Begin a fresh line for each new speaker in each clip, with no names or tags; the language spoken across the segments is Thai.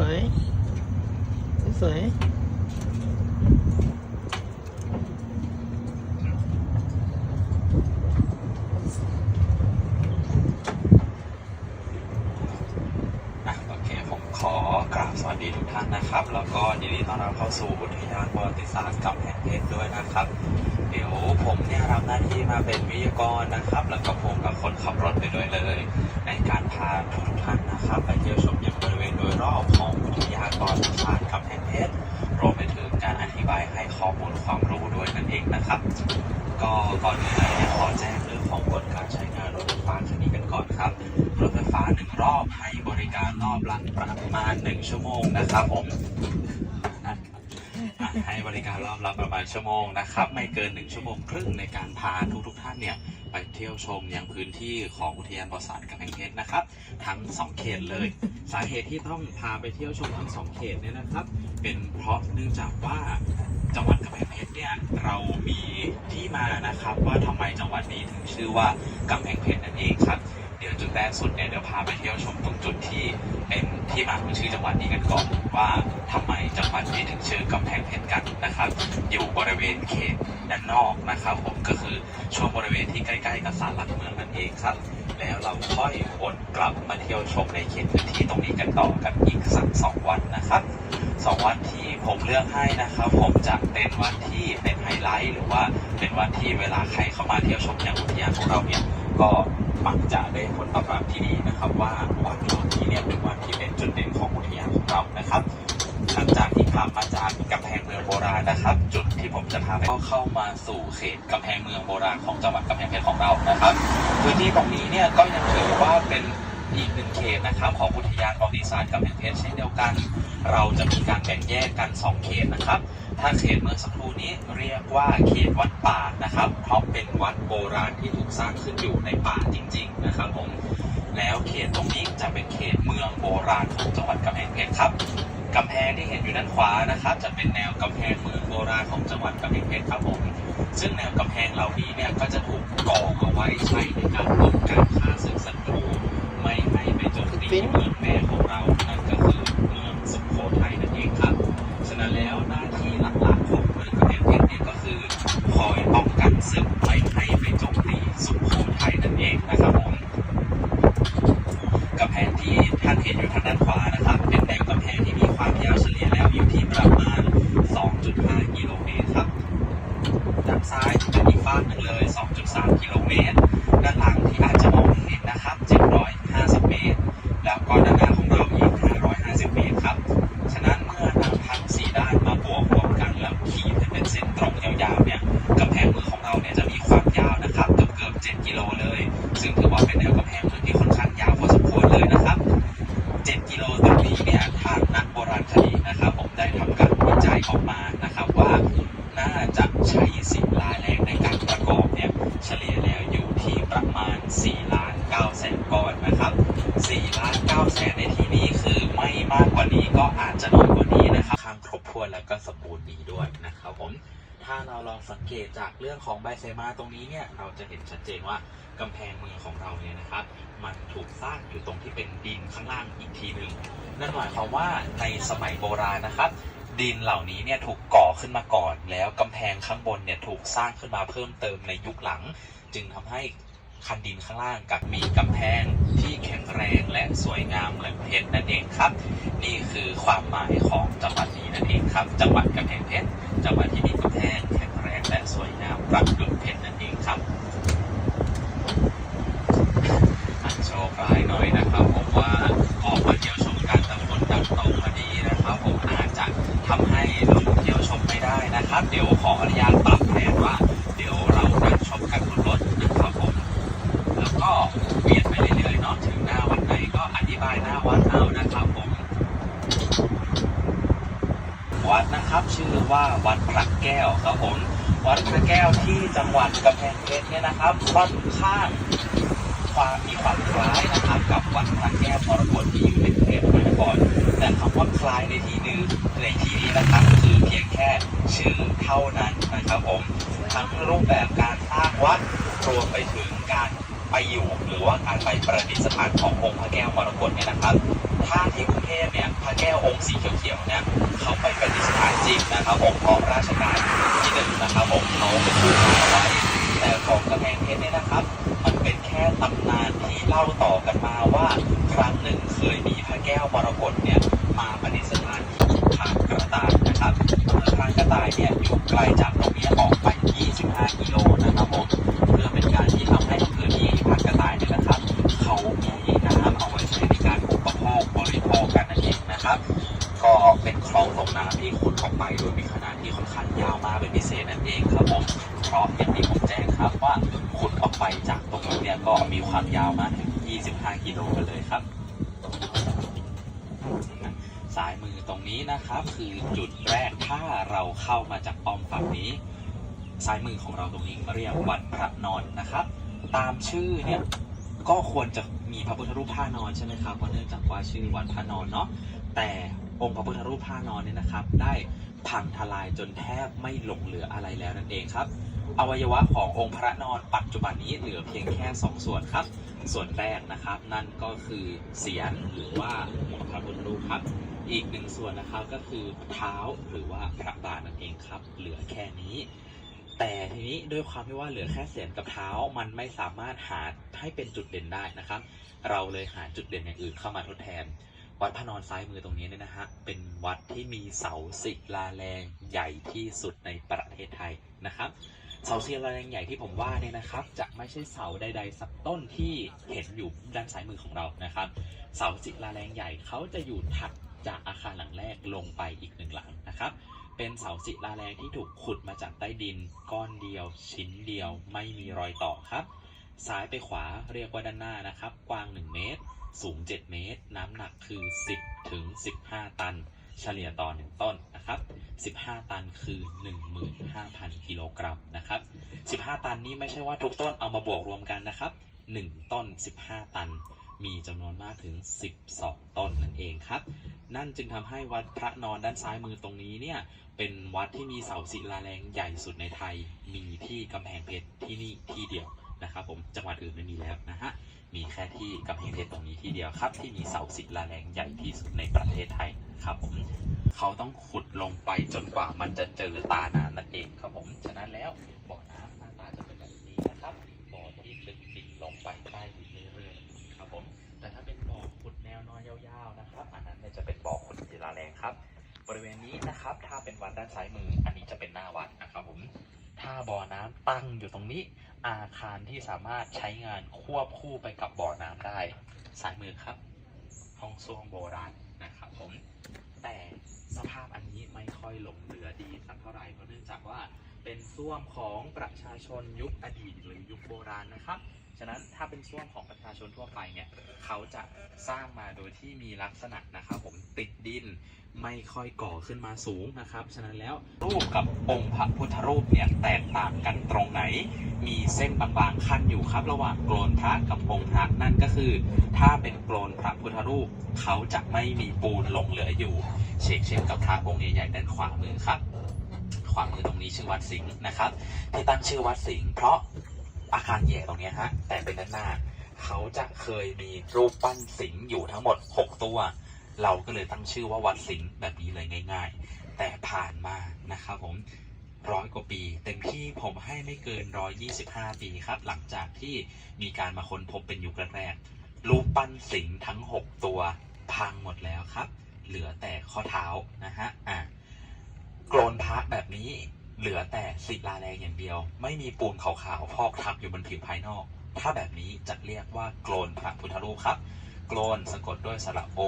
วยสวย
อะโอเคผมขอกราบสวัสดีทุกท่านนะครับ แล้วก็ยินดีต้อนรับเข้าสู่อุทยานประวัติศาสตร์กำแพงเพชรด้วยนะครับ เดี๋ยวผมเนี่ยรับหน้าที่มาเป็นวิทยากรนะครับ แล้วก็ผมกับคนขับรถไปด้วยเลย ในการพาทุกท่านนะครับ ไปเที่ยวชมยังบริเวณโดยรอบ ของอุทยานประวัติศาสตร์กำแพงเพชรวมไปถึงการอธิบายให้ข้อมูลความรู้ด้วยนั่นเองนะครับ ก็ก่อนอื่นเลยเนี่ยขอแจ้งเรื่องของกฎการใช้งานรถไฟฟ้าคันนี้กันก่อนครับรถไฟฟ้าหนึ่งรอบให้บริการรอบละประมาณหนึ่งชั่วโมงนะครับผมให้บริการรอบละประมาณชั่วโมงนะครับ ไม่เกินหนึ่งชั่วโมงครึ่งในการพาทุกทุกๆท่านเนี่ย ไปเที่ยวชมยังพื้นที่ของอุทยานประสาทกำแพงเพชรนะครับ ทั้งสองเขตเลย สาเหตุที่ต้องพาไปเที่ยวชมทั้งสองเขตเนี่ยนะครับ เป็นเพราะเนื่องจากว่าจังหวัดกำแพงเพชรเนี่ยเรามีที่มานะครับ ว่าทำไมจังหวัดนี้ถึงชื่อว่ากำแพงเพชรนั่นเองครับเดี๋ยวจุดแรกสุดเนี่ยเดี๋ยวพาไปเที่ยวชมตรงจุดที่เป็นที่มาของชื่อจังหวัดนี้กันก่อนว่า ทำไมจังหวัดนี้ถึงชื่อกำแพงเพชรกันนะครับ อยู่บริเวณเขตด้านนอกนะครับ ผมก็คือช่วงบริเวณที่ใกล้ๆกับศาลหลักเมืองนั่นเองครับ แล้วเราค่อยวนกลับมาเที่ยวชมในเขตพื้นที่ตรงนี้กันต่อกันอีกสักสองวันนะครับสองวันที่ผมเลือกให้นะครับ ผมจะเป็นวันที่เป็นไฮไลท์หรือว่าเป็นวันที่เวลาใครเข้ามาเที่ยวชมอย่างอุทยานของเราเนี่ยก็มักจะได้ผลตอบรับที่ดีนะครับ ว่าวันนี้เนี่ยเป็นวันที่เป็นจุดเด่นของอุทยานของเรานะครับ จากที่ขับมาจากกำแพงเมืองโบราณนะครับ จุดที่ผมจะพาไปก็เข้ามาสู่เขตกำแพงเมืองโบราณของจังหวัดกำแพงเพชรของเรานะครับพื้นที่ตรงนี้เนี่ยก็ยังถือว่าเป็นอีกหนึ่งเขตนะครับของอุทยานประวัติศาสตร์กำแพงเพชรเช่นเดียวกัน เราจะมีการแบ่งแยกกัน 2 เขตนะครับ ถ้าเขตเมื่อสักครู่นี้เรียกว่าเขตวัดป่านะครับ เพราะเป็นวัดโบราณที่ถูกสร้างขึ้นอยู่ในป่าจริง ๆ นะครับผมแล้วเขตตรงนี้จะเป็นเขตเมืองโบราณของจังหวัดกำแพงเพชรครับ กำแพงที่เห็นอยู่ด้านขวานะครับ จะเป็นแนวกำแพงเมืองโบราณของจังหวัดกำแพงเพชรครับผมซึ่งแนวกำแพงเหล่านี้เนี่ยก็จะถูกก่อเอาไว้ใช้ในการป้องกันฆ่าศึกศัตรูไม่ให้ไปโจมตีเมืองแม่ของ กิโลเมตร ก็สมบูรณ์ดีด้วยนะครับผมถ้าเราลองสังเกตจากเรื่องของใบเซมาตรงนี้เนี่ยเราจะเห็นชัดเจนว่ากำแพงเมืองของเราเนี่ยนะครับ มันถูกสร้างอยู่ตรงที่เป็นดินข้างล่างอีกทีหนึ่งนั่นหมายความว่าในสมัยโบราณนะครับ ดินเหล่านี้เนี่ยถูกก่อขึ้นมาก่อน แล้วกำแพงข้างบนเนี่ยถูกสร้างขึ้นมาเพิ่มเติมในยุคหลัง จึงทำให้ คันดินข้างล่างกับมีกำแพงที่แข็งแรงและสวยงามเหมือนเพชรนั่นเองครับ นี่คือความหมายของจังหวัดนี้นั่นเองครับ จังหวัดกำแพงเพชรจังหวัดที่มีกำแพงแข็งแรงและสวยงามประดุจเพชรนั่นเองครับอันโชว์ปลายหน่อยนะครับผมว่าออกมาเที่ยวชมการตะฝนดังตกพอดีนะครับ ผมอาจจะทำให้ลงเที่ยวชมไม่ได้นะครับ เดี๋ยวขออนุญาตปรับแผนว่านั่งชมกันบนรถนะครับผม แล้วก็เวียนไปเรื่อยๆเนาะถึงหน้าวัดไหนก็อธิบายหน้าวัดเอานะครับผม วัดนะครับชื่อว่าวัดพระแก้วครับผม ดพระแก้วที่จังหวัดกำแพงเพชรเนี่ยนะครับค่อนข้างความมีความคล้ายนะครับกับวัดพระแก้วมรกตที่อยู่ในกรุงเทพมหานครแต่คำว่าคล้ายในที่นี้ในที่นี้นะครับคือเพียงแค่ชื่อเท่านั้นนะครับผมทั้งรูปแบบการสร้างวัดรวมไปถึงการ ไปอยู่หรือว่าการไปประดิษฐานขององค์พระแก้วมรกตเนี่ยนะครับถ้าที่กรุงเทพเนี่ยพระแก้วองค์สีเขียวๆเนี่ยเขาไปประดิษฐานจริงนะครับองค์ของราชการที่หนึ่งนะครับผมเขาไปพูดเอาไว้แต่ของกระแพงเพชรเนี่ยนะครับ มันเป็นแค่ตำนานที่เล่าต่อกันมาว่าครั้งหนึ่งเคยมีพระแก้วมรกตเนี่ยมาประดิษฐานที่ทางกระต่ายนะครับทางกระต่ายเนี่ยอยู่ไกลจากตรงนี้ออกไป นะครับ คือจุดแรกถ้าเราเข้ามาจากป้อมฝั่งนี้ ซ้ายมือของเราตรงนี้เรียกวัดพระนอนนะครับ ตามชื่อเนี่ยก็ควรจะมีพระพุทธรูปท่านอนใช่ไหมครับเพราะเนื่องจากว่าชื่อวัดพระนอนเนาะแต่องค์พระพุทธรูปท่านอนเนี่ยนะครับ ได้พังทลายจนแทบไม่หลงเหลืออะไรแล้วนั่นเองครับ อวัยวะขององค์พระนอนปัจจุบันนี้เหลือเพียงแค่สองส่วนครับ ส่วนแรกนะครับ นั่นก็คือเสียนหรือว่าหัวพระพุทธรูปครับ อีกหนึ่งส่วนนะครับก็คือเท้าหรือว่าพระบาทนั่นเองครับ เหลือแค่นี้ แต่ทีนี้ด้วยความที่ว่าเหลือแค่เสียนกับเท้ามันไม่สามารถหาให้เป็นจุดเด่นได้นะครับ เราเลยหาจุดเด่นอย่างอื่นเข้ามาทดแทน วัดพระนอนซ้ายมือตรงนี้เนี่ยนะฮะเป็นวัดที่มีเสาศิลาแรงใหญ่ที่สุดในประเทศไทยนะครับเสาศิลาแรงใหญ่ที่ผมว่าเนี่ยนะครับ จะไม่ใช่เสาใด ๆ สักต้นที่เห็นอยู่ด้านซ้ายมือของเรานะครับ เสาศิลาแรงใหญ่เขาจะอยู่ถัด จากอาคารหลังแรกลงไปอีกหนึ่งหลังนะครับ เป็นเสาศิลาแรงที่ถูกขุดมาจากใต้ดิน ก้อนเดียว ชิ้นเดียว ไม่มีรอยต่อครับ ซ้ายไปขวาเรียกว่าด้านหน้านะครับ กว้าง 1 เมตร สูง 7 เมตร น้ำหนักคือ 10 ถึง 15 ตัน เฉลี่ยต่อ 1 ต้นนะครับ 15 ตันคือ 15,000 กิโลกรัมนะครับ 15 ตันนี้ไม่ใช่ว่าทุกต้นเอามาบวกรวมกันนะครับ 1 ต้น 15 ตัน มีจำนวนมากถึง 12 ต้นนั่นเองครับ นั่นจึงทำให้วัดพระนอนด้านซ้ายมือตรงนี้เนี่ย เป็นวัดที่มีเสาศิลาแรงใหญ่สุดในไทย มีที่กำแพงเพชรที่นี่ที่เดียวนะครับผม จังหวัดอื่นไม่มีแล้วนะฮะ มีแค่ที่กำแพงเพชรตรงนี้ที่เดียวครับ ที่มีเสาศิลาแรงใหญ่ที่สุดในประเทศไทยครับผม เขาต้องขุดลงไปจนกว่ามันจะเจอตาน้ำนั่นเองครับผม ฉะนั้นแล้วบ่อน้ำหน้าตาจะเป็นแบบนี้นะครับ บ่อที่ลึกดิ่งลงไปใต้าวๆนะครับ อันนั้นเนี่ยจะเป็นบ่อขุดศิลาแรงครับ บริเวณนี้นะครับ ถ้าเป็นวัดด้านซ้ายมือ อันนี้จะเป็นหน้าวัดนะครับผม ถ้าบ่อน้ำตั้งอยู่ตรงนี้ อาคารที่สามารถใช้งานควบคู่ไปกับบ่อน้ำได้ซ้ายมือครับ ห้องส้วมโบราณนะครับผม แต่สภาพอันนี้ไม่ค่อยหลงเหลือดีสักเท่าไหร่เพราะเนื่องจากว่าเป็นส้วมของประชาชนยุคอดีตหรือยุคโบราณนะครับ ฉะนั้นถ้าเป็นส้วมของประชาชนทั่วไปเนี่ยเขาจะสร้างมาโดยที่มีลักษณะนะครับผมติดดินไม่ค่อยก่อขึ้นมาสูงนะครับ ฉะนั้นแล้วรูปกับองค์พระพุทธรูปเนี่ยแตกต่างกันตรงไหน มีเส้นบางๆขั้นอยู่ครับ ระหว่างโกลนพระกับองค์พระนั่นก็คือ ถ้าเป็นโกลนพระพุทธรูป เขาจะไม่มีปูนหลงเหลืออยู่เชกเช่นกับพระองค์ใหญ่ๆด้านขวามือครับขวามือตรงนี้ชื่อวัดสิงห์นะครับที่ตั้งชื่อวัดสิงห์เพราะ อาคารแย่ตรงนี้ฮะ แต่เป็นด้านหน้า เขาจะเคยมีรูปปั้นสิงห์อยู่ทั้งหมด 6 ตัว เราก็เลยตั้งชื่อว่าวัดสิงห์แบบนี้เลยง่าย ๆ แต่ผ่านมานะครับผมร้อยกว่าปี เต็มที่ผมให้ไม่เกิน 125 ปีครับ หลังจากที่มีการมาค้นพบเป็นยุคแรกๆรูปปั้นสิงห์ทั้ง 6 ตัวพังหมดแล้วครับ เหลือแต่ข้อเท้านะฮะอะโกลนพระแบบนี้ เหลือแต่ศิลาแรงอย่างเดียว ไม่มีปูนขาวๆพอกทับอยู่บนผิวภายนอก ถ้าแบบนี้จะเรียกว่าโกลนพระพุทธรูปครับโกลนสะกดด้วยสระโอ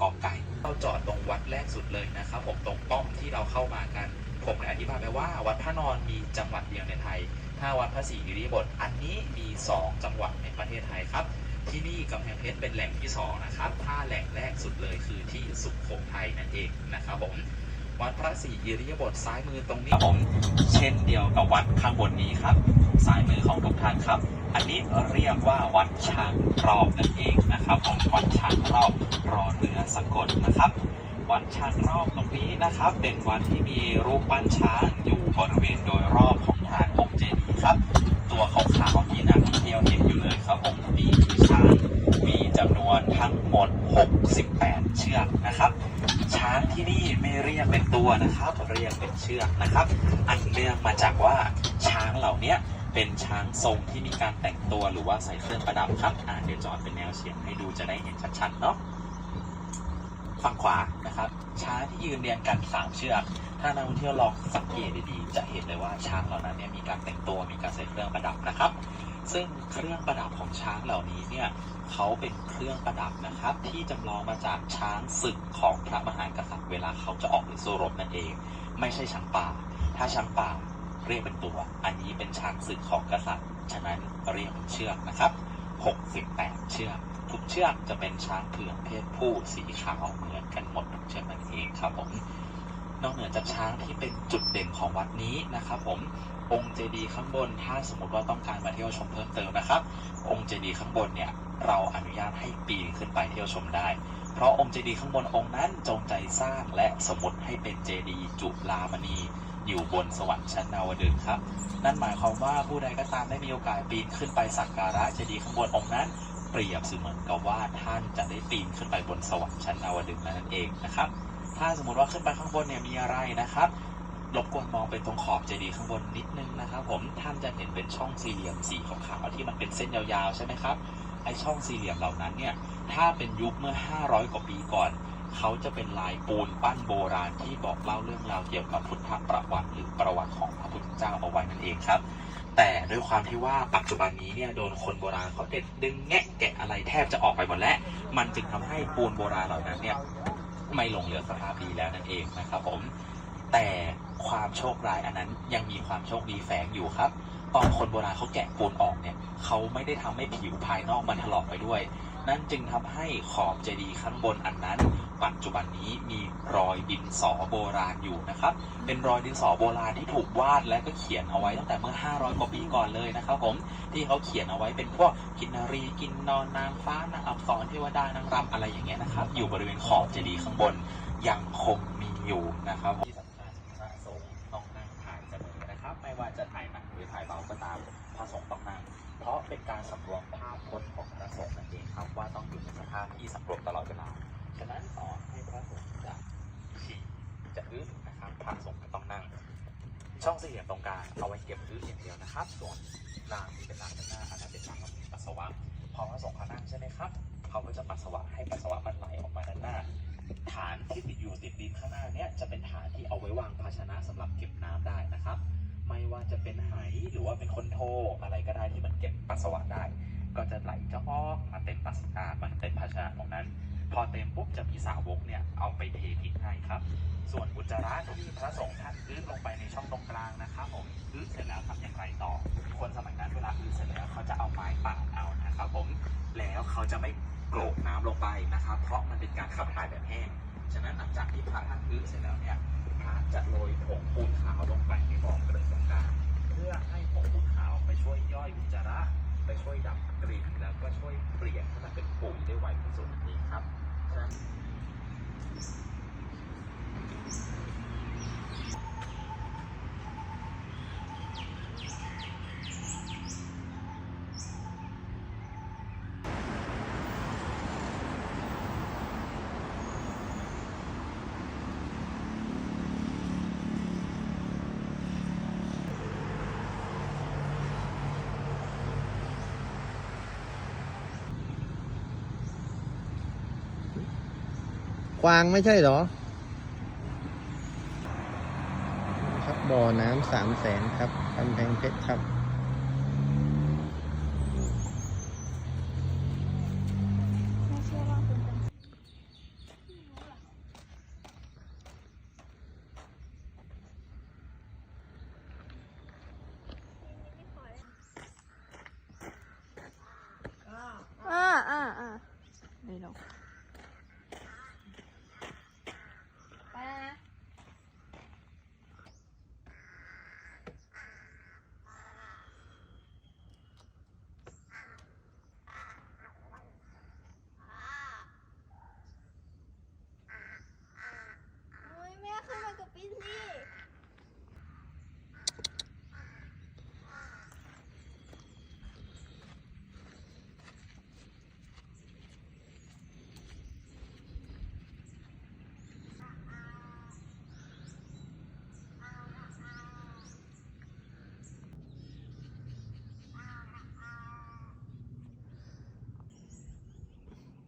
กอไก่ เราจอดตรงวัดแรกสุดเลยนะครับผมตรงป้อมที่เราเข้ามากัน ผมได้อธิบายไปว่า วัดพระนอนมีจังหวัดเดียวในไทย ถ้าวัดพระศรีกิริบทอันนี้มี 2 จังหวัดในประเทศไทยครับ ที่นี่กำแพงเพชรเป็นแหล่งที่ 2 นะครับ ถ้าแหล่งแรกสุดเลยคือที่สุขโขทัยนั่นเองนะครับผม วัดพระศรีอิริยาบถซ้ายมือตรงนี้ผมเช่นเดียวกับวัดข้างบนนี้ครับซ้ายมือของทุกท่านครับ อันนี้เรียกว่าวัดช้างรอบนั่นเองนะครับผมวัดช้างรอบรอเรือสะกดนะครับ วัดช้างรอบตรงนี้นะครับ เป็นวัดที่มีรูปปั้นช้างอยู่บริเวณโดยรอบของฐานองค์เจดีย์ครับ ตัวขาวๆที่นักท่องเที่ยวเห็นอยู่เลยครับผมนี่คือช้าง จำนวนทั้งหมด 68 เชือกนะครับ ช้างที่นี่ไม่เรียกเป็นตัวนะครับ เรียกเป็นเชือกนะครับ อันเนื่องมาจากว่าช้างเหล่านี้เป็นช้างทรงที่มีการแต่งตัวหรือว่าใส่เครื่องประดับครับอ่าเดี๋ยวจอดเป็นแนวเฉียงให้ดูจะได้เห็นชัดๆเนาะฝั่งขวานะครับ ช้างที่ยืนเรียงกันสามเชือก ถ้านักท่องเที่ยวลองสังเกตดีๆ จะเห็นเลยว่าช้างเหล่านั้นเนี่ยมีการแต่งตัวมีการใส่เครื่องประดับนะครับ ซึ่งเครื่องประดับของช้างเหล่านี้เนี่ยเขาเป็นเครื่องประดับนะครับ ที่จำลองมาจากช้างศึกของพระมหากษัตริย์เวลาเขาจะออกไปสู้รบนั่นเอง ไม่ใช่ช้างป่า ถ้าช้างป่าเรียกเป็นตัว อันนี้เป็นช้างศึกของกษัตริย์ ฉะนั้นเรียกเป็นเชือกนะครับ 68 เชือกทุกเชือกจะเป็นช้างเผือกเพศผู้สีขาวเหมือนกันหมดทุกเชือกนั่นเองครับผมนอกเหนือจากช้างที่เป็นจุดเด่นของวัดนี้นะครับผม องค์เจดีย์ข้างบน ถ้าสมมติว่าต้องการมาเที่ยวชมเพิ่มเติมนะครับ องค์เจดีย์ข้างบนเนี่ยเราอนุญาตให้ปีนขึ้นไปเที่ยวชมได้ เพราะองค์เจดีย์ข้างบนองค์นั้นจงใจสร้างและสมมติให้เป็นเจดีย์จุลามณีอยู่บนสวรรค์ชั้นดาวดึงครับ นั่นหมายความว่าผู้ใดก็ตามได้มีโอกาสปีนขึ้นไปสักการะเจดีย์ข้างบนองค์นั้น เปรียบเสมือนกับว่าท่านจะได้ปีนขึ้นไปบนสวรรค์ชั้นดาวดึงนั่นเองนะครับ ถ้าสมมติว่าขึ้นไปข้างบนเนี่ยมีอะไรนะครับ รบกวนมองไปตรงขอบเจดีย์ข้างบนนิดนึงนะครับ ผมท่านจะเห็นเป็นช่องสี่เหลี่ยมสีขาวๆที่มันเป็นเส้นยาวๆใช่ไหมครับไอช่องสี่เหลี่ยมเหล่านั้นเนี่ยถ้าเป็นยุคเมื่อ 500 กว่าปีก่อน เขาจะเป็นลายปูนปั้นโบราณที่บอกเล่าเรื่องราวเกี่ยวกับพุทธประวัติหรือประวัติของพระพุทธเจ้าเอาไว้นั่นเองครับ แต่ด้วยความที่ว่าปัจจุบันนี้เนี่ยโดนคนโบราณเขาเด็ดดึงแงะแกะอะไรแทบจะออกไปหมดแล้ว มันจึงทำให้ปูนโบราณเหล่านั้นเนี่ยไม่หลงเหลือสภาพดีแล้วนั่นเองนะครับผม แต่ความโชคร้ายอันนั้นยังมีความโชคดีแฝงอยู่ครับ ตอนคนโบราณเขาแกะปูนออกเนี่ยเขาไม่ได้ทำให้ผิวภายนอกมันถลอกไปด้วย นั่นจึงทำให้ขอบเจดีย์ข้างบนอันนั้น ปัจจุบันนี้มีรอยดินสอโบราณอยู่นะครับ เป็นรอยดินสอโบราณที่ถูกวาดและก็เขียนเอาไว้ตั้งแต่เมื่อ 500 กว่าปีก่อนเลยนะครับผมที่เขาเขียนเอาไว้เป็นพวกกินนารีกินนอนนางฟ้านางอับสรเทวดานางรำอะไรอย่างเงี้ยนะครับ อยู่บริเวณขอบเจดีย์ข้างบนยังคงมีอยู่นะครับ จะถ่ายหนักหรือถ่ายเบาก็ตามพระสงฆ์ต้องนั่งเพราะเป็นการสำรวมภาพพจน์ของพระสงฆ์นั่นเองครับว่าต้องอยู่ในสภาพที่สำรวมตลอดเวลาฉะนั้นต่อให้พระสงฆ์จะฉี่จะอึนะครับพระสงฆ์ก็ต้องนั่ง ช่องสี่เหลี่ยมตรงกลางเอาไว้เก็บอึอย่างเดียวนะครับ ส่วนรางที่เป็นรางด้านหน้าอันนั้นเป็นรางของปัสสาวะพอพระสงฆ์เขานั่งใช่ไหมครับเขาก็จะปัสสาวะให้ปัสสาวะมันไหลออกมาด้านหน้า ฐานที่ติดอยู่ติดดินข้างหน้าเนี้ยจะเป็นฐานที่เอาไว้วางภาชนะสำหรับเก็บน ว่าจะเป็นไหหรือว่าเป็นคนโทอะไรก็ได้ที่มันเก็บปัสสาวะได้ ก็จะไหลเจ้าออกมาเต็มปัสสาวะมันเต็มภาชนะตรงนั้น พอเต็มปุ๊บจะมีสาวกเนี่ยเอาไปเททิ้งให้ครับ ส่วนอุจจาระที่พระสงฆ์ท่านอื้อลงไปในช่องตรงกลางนะครับผมอื้อเสร็จแล้วทำอย่างไรต่อ คนสมัยนั้นเวลาอื้อเสร็จแล้วเขาจะเอาไม้ปาดเอานะครับผมแล้วเขาจะไม่โกรกน้ำลงไปนะครับ เพราะมันเป็นการขับถ่ายแบบแห้งฉะนั้นหลังจากที่พระท่านอื้อเสร็จแล้วเนี่ย พระจะโรยผงปูนขาวลงไปในบ่อเกลือตรงกลางเพื่อให้ผงปูนขาวไปช่วยย่อยอุจจาระ ไปช่วยดับกลิ่นแล้วก็ช่วยเปลี่ยนให้มันเป็นปุ๋ยได้ไวที่สุดนั่นเองครับฉะนั้น
กวางไม่ใช่เหรอ ครับบ่อน้ำสามแสนครับกำแพงเพชรครับ
ไม่เชื่อว่าคุณเป็นอ่าอ่าอ่าเดี๋ยวลงไปแล้วนะ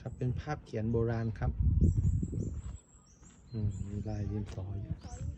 ครับเป็นภาพเขียนโบราณครับ อืมมีลายดินสออยู่
ขออยู่